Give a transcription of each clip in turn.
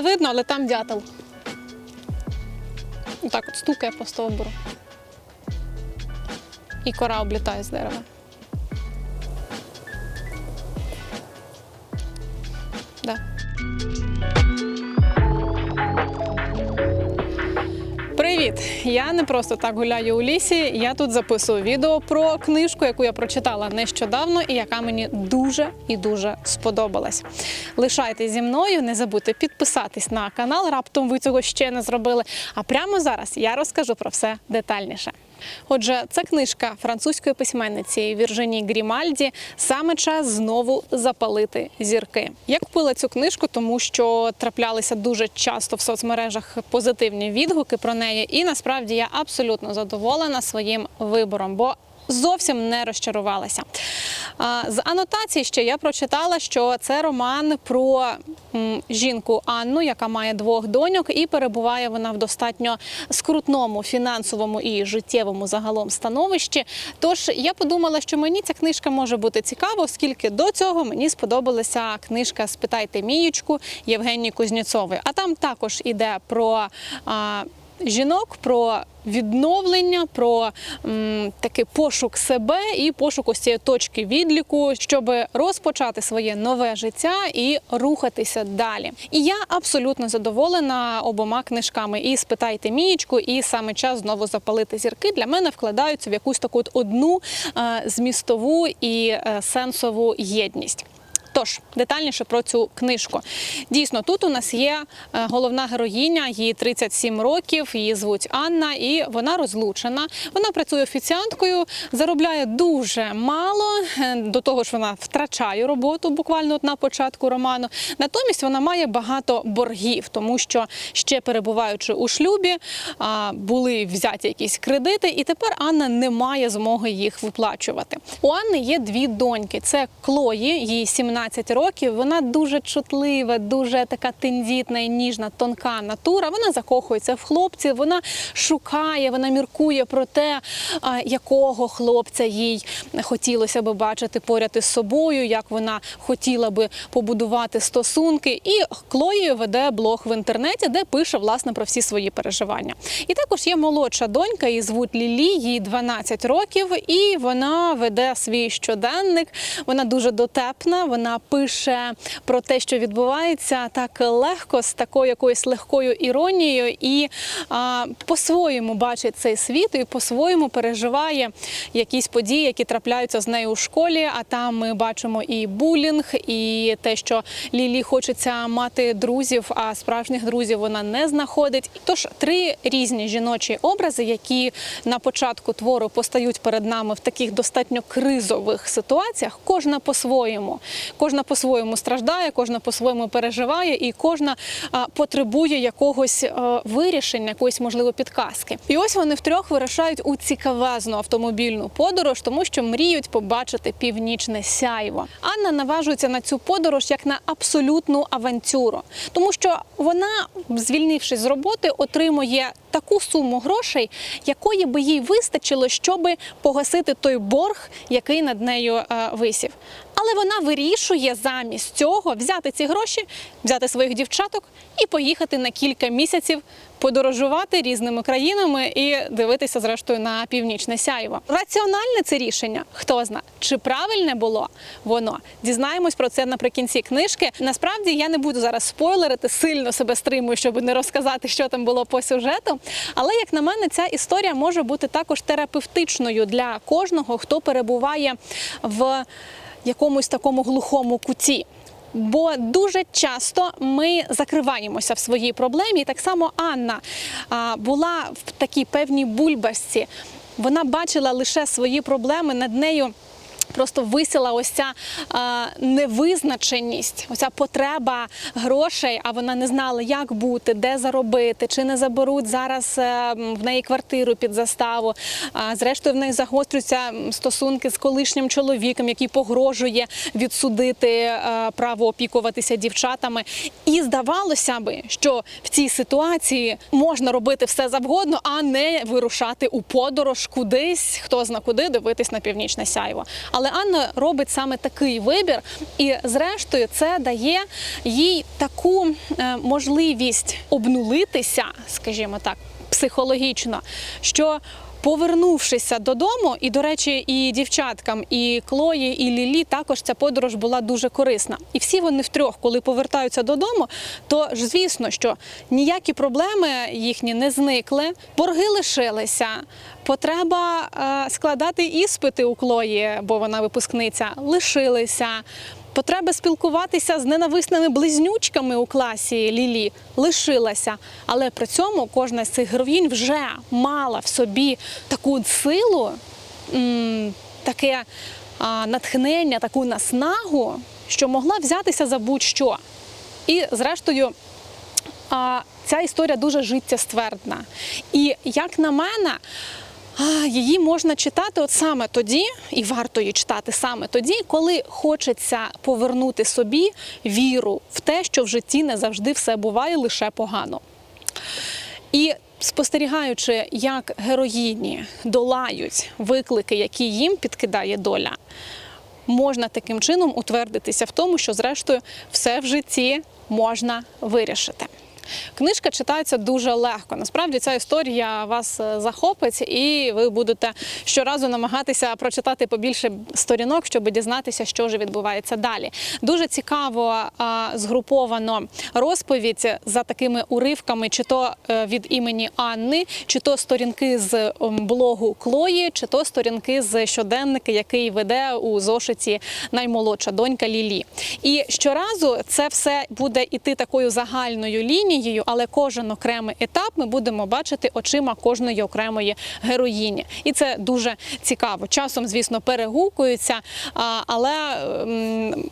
Не видно, але там дятел. Так от стукає по стовбуру. І кора облітає з дерева. Привіт! Я не просто так гуляю у лісі. Я тут записую відео про книжку, яку я прочитала нещодавно і яка мені дуже і дуже сподобалась. Лишайтесь зі мною, не забудьте підписатись на канал. Раптом ви цього ще не зробили. А прямо зараз я розкажу про все детальніше. Отже, це книжка французької письменниці Віржині Грімальді. Саме час знову запалити зірки. Я купила цю книжку, тому що траплялися дуже часто в соцмережах позитивні відгуки про неї, і насправді я абсолютно задоволена своїм вибором, бо зовсім не розчарувалася. З анотації ще я прочитала, що це роман про жінку Анну, яка має двох доньок, і перебуває вона в достатньо скрутному фінансовому і життєвому загалом становищі. Тож я подумала, що мені ця книжка може бути цікава, оскільки до цього мені сподобалася книжка Спитайте Міючку Євгенії Кузнєцової. А там також іде про. Жінок про відновлення, про м, такий пошук себе і пошук ось цієї точки відліку, щоб розпочати своє нове життя і рухатися далі. І я абсолютно задоволена обома книжками. І спитайте мієчку, і саме час знову запалити зірки для мене вкладаються в якусь таку одну е, змістову і е, сенсову єдність. Тож детальніше про цю книжку. Дійсно, тут у нас є е, головна героїня, їй 37 років, її звуть Анна, і вона розлучена. Вона працює офіціанткою, заробляє дуже мало. е, До того ж, вона втрачає роботу буквально на початку роману. Натомість вона має багато боргів, тому що ще перебуваючи у шлюбі, були взяті якісь кредити, і тепер Анна не має змоги їх виплачувати. У Анни є дві доньки: це Клої, їй 17 років. Вона дуже чутлива, дуже така тендітна і ніжна, тонка натура. Вона закохується в хлопців, вона шукає, вона міркує про те, якого хлопця їй хотілося би бачити поряд із собою, як вона хотіла би побудувати стосунки. І Клої веде блог в інтернеті, де пише власне про всі свої переживання. І також є молодша донька, її звуть Лілі, їй 12 років, і вона веде свій щоденник. Вона дуже дотепна. Вона пише про те, що відбувається так легко, з такою якоюсь легкою іронією, і по-своєму бачить цей світ і по-своєму переживає якісь події, які трапляються з нею у школі. А там ми бачимо і булінг, і те, що Лілі хочеться мати друзів, а справжніх друзів вона не знаходить. Тож три різні жіночі образи, які на початку твору постають перед нами в таких достатньо кризових ситуаціях, кожна по-своєму. Кожна по-своєму страждає, кожна по-своєму переживає, і кожна потребує якогось вирішення, якоїсь можливо підказки. І ось вони втрьох вирушають у цікавезну автомобільну подорож, тому що мріють побачити північне сяйво. Анна наважується на цю подорож як на абсолютну авантюру, тому що вона, звільнившись з роботи, отримує таку суму грошей, якої би їй вистачило, щоб погасити той борг, який над нею е, висів. Але вона вирішує замість цього взяти ці гроші, взяти своїх дівчаток і поїхати на кілька місяців подорожувати різними країнами і дивитися, зрештою, на північне сяйво. Раціональне це рішення, хто знає, чи правильне було воно. Дізнаємось про це наприкінці книжки. Насправді я не буду зараз спойлерити, сильно себе стримую, щоб не розказати, що там було по сюжету. Але як на мене, ця історія може бути також терапевтичною для кожного, хто перебуває в якомусь такому глухому куті. Бо дуже часто ми закриваємося в своїй проблемі. І так само Анна була в такій певній бульбашці. Вона бачила лише свої проблеми над нею. Просто висіла ось ця е, невизначеність, оця потреба грошей, а вона не знала, як бути, де заробити, чи не заберуть зараз е, в неї квартиру під заставу. Зрештою, в неї загострюються стосунки з колишнім чоловіком, який погрожує відсудити е, право опікуватися дівчатами. І здавалося би, що в цій ситуації можна робити все завгодно, а не вирушати у подорож кудись, хто зна куди дивитись на північне сяйво. Але Анна робить саме такий вибір, і зрештою це дає їй таку е, можливість обнулитися, скажімо так, психологічно, що Повернувшися додому, і до речі, і дівчаткам, і Клої, і Лілі також ця подорож була дуже корисна. І всі вони втрьох, коли повертаються додому, то ж звісно, що ніякі проблеми їхні не зникли, борги лишилися. Потреба е, складати іспити у Клої, бо вона випускниця, лишилися. Потреба спілкуватися з ненависними близнючками у класі Лілі лишилася, але при цьому кожна з цих героїнь вже мала в собі таку силу, таке натхнення, таку наснагу, що могла взятися за будь-що. І, зрештою, ця історія дуже життєствердна. І як на мене, її можна читати от саме тоді, і варто її читати саме тоді, коли хочеться повернути собі віру в те, що в житті не завжди все буває лише погано. І спостерігаючи, як героїні долають виклики, які їм підкидає доля, можна таким чином утвердитися в тому, що зрештою все в житті можна вирішити. Книжка читається дуже легко. Насправді ця історія вас е, захопить, і ви будете щоразу намагатися прочитати побільше сторінок, щоб дізнатися, що ж відбувається далі. Дуже цікаво а, згруповано розповідь за такими уривками, чи то е, від імені Анни, чи то сторінки з блогу Клої, чи то сторінки з щоденника, який веде у зошиті наймолодша донька Лілі. І щоразу це все буде іти такою загальною лінією, але кожен окремий етап ми будемо бачити очима кожної окремої героїні. І це дуже цікаво. Часом, звісно, перегукуються, але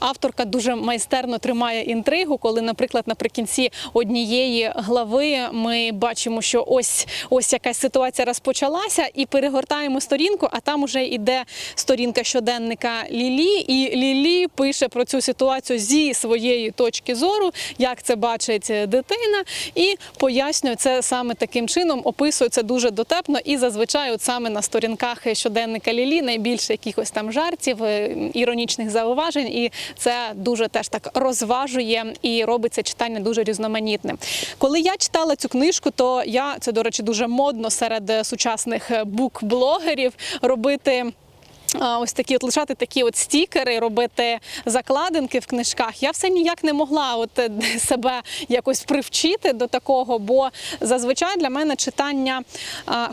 авторка дуже майстерно тримає інтригу, коли, наприклад, наприкінці однієї глави ми бачимо, що ось ось якась ситуація розпочалася, і перегортаємо сторінку, а там уже йде сторінка щоденника Лілі, і Лілі пише про цю ситуацію зі своєї точки зору, як це бачить дитина, і пояснює це саме таким чином, описує це дуже дотепно, і зазвичай, от саме на сторінках щоденника Лілі найбільше якихось там жартів, е, іронічних зауважень, і це дуже теж так розважує і робить це читання дуже різноманітним. Коли я читала цю книжку, то я це до речі дуже модно серед е, сучасних бук-блогерів робити. Ось такі от лишати такі от стікери, робити закладинки в книжках. Я все ніяк не могла от е, себе якось привчити до такого, бо зазвичай для мене читання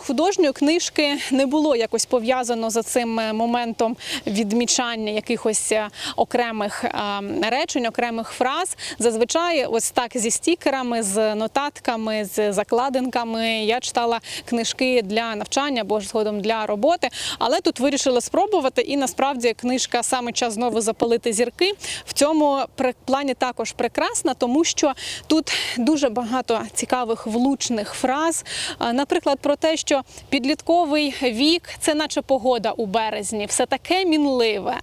художньої книжки не було якось пов'язано за цим е, моментом відмічання якихось е, окремих речень, окремих фраз. Зазвичай, ось так зі стікерами, з нотатками, з закладинками. Я читала книжки для навчання або ж згодом для роботи, але тут вирішила спробувати. І насправді книжка саме час знову запалити зірки. В цьому плані також прекрасна, тому що тут дуже багато цікавих влучних фраз. Наприклад, про те, що підлітковий вік це наче погода у березні, все таке мінливе.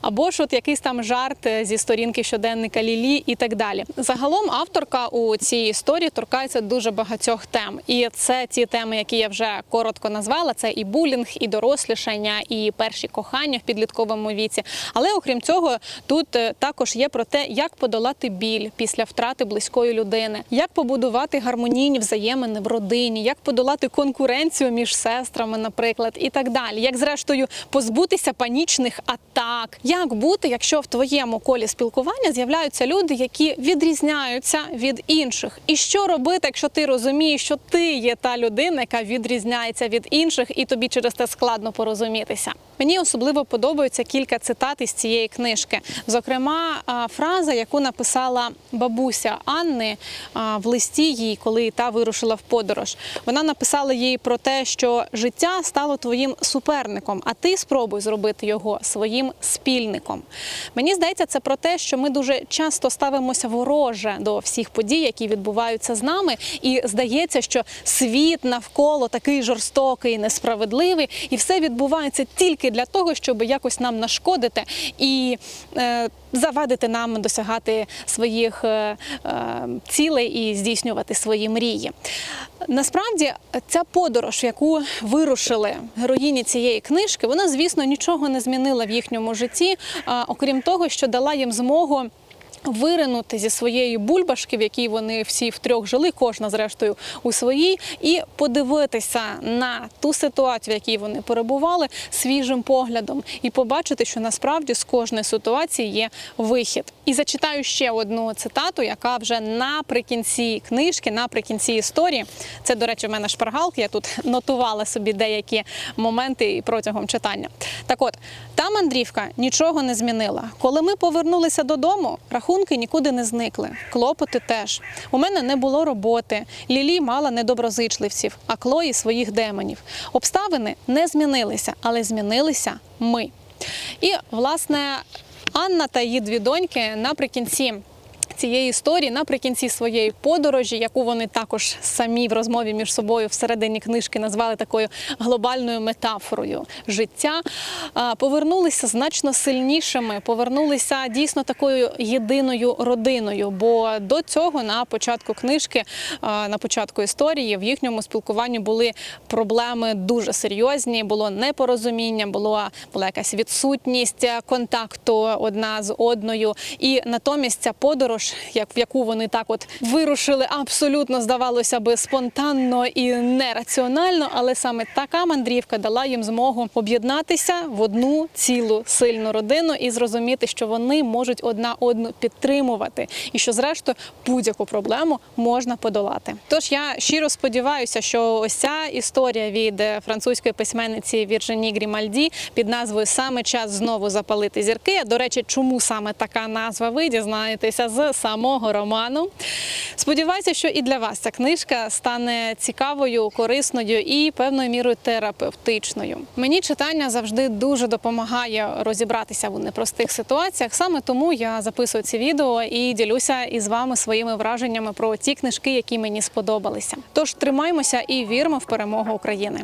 Або ж от якийсь там жарт е, зі сторінки щоденника Лілі і так далі. Загалом авторка у цій історії торкається дуже багатьох тем. І це ті теми, які я вже коротко назвала: це і булінг, і дорослішання, і перші кохання в підлітковому віці. Але окрім цього, тут е, також є про те, як подолати біль після втрати близької людини, як побудувати гармонійні взаємини в родині, як подолати конкуренцію між сестрами, наприклад, і так далі. Як зрештою позбутися панічних атак, як бути, якщо в твоєму колі спілкування з'являються люди, які відрізняються від інших, і що робити, якщо ти розумієш, що ти є та людина, яка відрізняється від інших, і тобі через те складно порозумітися. Мені особливо подобаються кілька цитат із цієї книжки. Зокрема, фраза, яку написала бабуся Анни в листі їй, коли та вирушила в подорож. Вона написала їй про те, що життя стало твоїм суперником, а ти спробуй зробити його своїм спільником. Мені здається, це про те, що ми дуже часто ставимося вороже до всіх подій, які відбуваються з нами, і здається, що світ навколо такий жорстокий, несправедливий, і все відбувається тільки для того, щоб якось нам нашкодити і е, завадити нам досягати своїх е, е, цілей і здійснювати свої мрії. Насправді, ця подорож, яку вирушили героїні цієї книжки, вона, звісно, нічого не змінила в їхньому житті, окрім того, що дала їм змогу. Виринути зі своєї бульбашки, в якій вони всі втрьох жили, кожна зрештою у своїй, і подивитися на ту ситуацію, в якій вони перебували, свіжим поглядом, і побачити, що насправді з кожної ситуації є вихід. І зачитаю ще одну цитату, яка вже наприкінці книжки, наприкінці історії. Це, до речі, в мене шпаргалка. Я тут нотувала собі деякі моменти протягом читання. Так от, та мандрівка нічого не змінила. Коли ми повернулися додому, рахунки нікуди не зникли. Клопоти теж. У мене не було роботи. Лілі мала недоброзичливців, а Клої своїх демонів. Обставини не змінилися, але змінилися ми. І, власне, Анна та її дві доньки наприкінці. Цієї історії наприкінці своєї подорожі, яку вони також самі в розмові між собою всередині книжки назвали такою глобальною метафорою життя, повернулися значно сильнішими, повернулися дійсно такою єдиною родиною. Бо до цього на початку книжки, на початку історії, в їхньому спілкуванні були проблеми дуже серйозні. Було непорозуміння, було була якась відсутність контакту одна з одною. І натомість ця подорож, як в яку вони так от вирушили, абсолютно здавалося би спонтанно і нераціонально, але саме така мандрівка дала їм змогу об'єднатися в одну цілу сильну родину і зрозуміти, що вони можуть одна одну підтримувати, і що зрештою будь-яку проблему можна подолати. Тож я щиро сподіваюся, що ось ця історія від е, французької письменниці Віржині Грімальді під назвою Саме час знову запалити зірки. До речі, чому саме така назва ви дізнаєтеся з самого роману. Сподіваюся, що і для вас ця книжка стане цікавою, корисною і певною мірою терапевтичною. Мені читання завжди дуже допомагає розібратися в непростих ситуаціях. Саме тому я записую ці відео і ділюся із вами своїми враженнями про ті книжки, які мені сподобалися. Тож тримаймося і віримо в перемогу України.